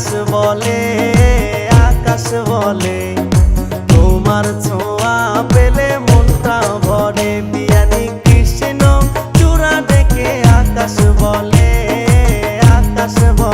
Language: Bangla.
আকাশ বলে আকাশ বলে, তোমার ছোঁয়া পেলে মনটা ভরে। বিয়ানি কৃষ্ণ চূড়া দেখে আকাশ বলে আকাশ বলে।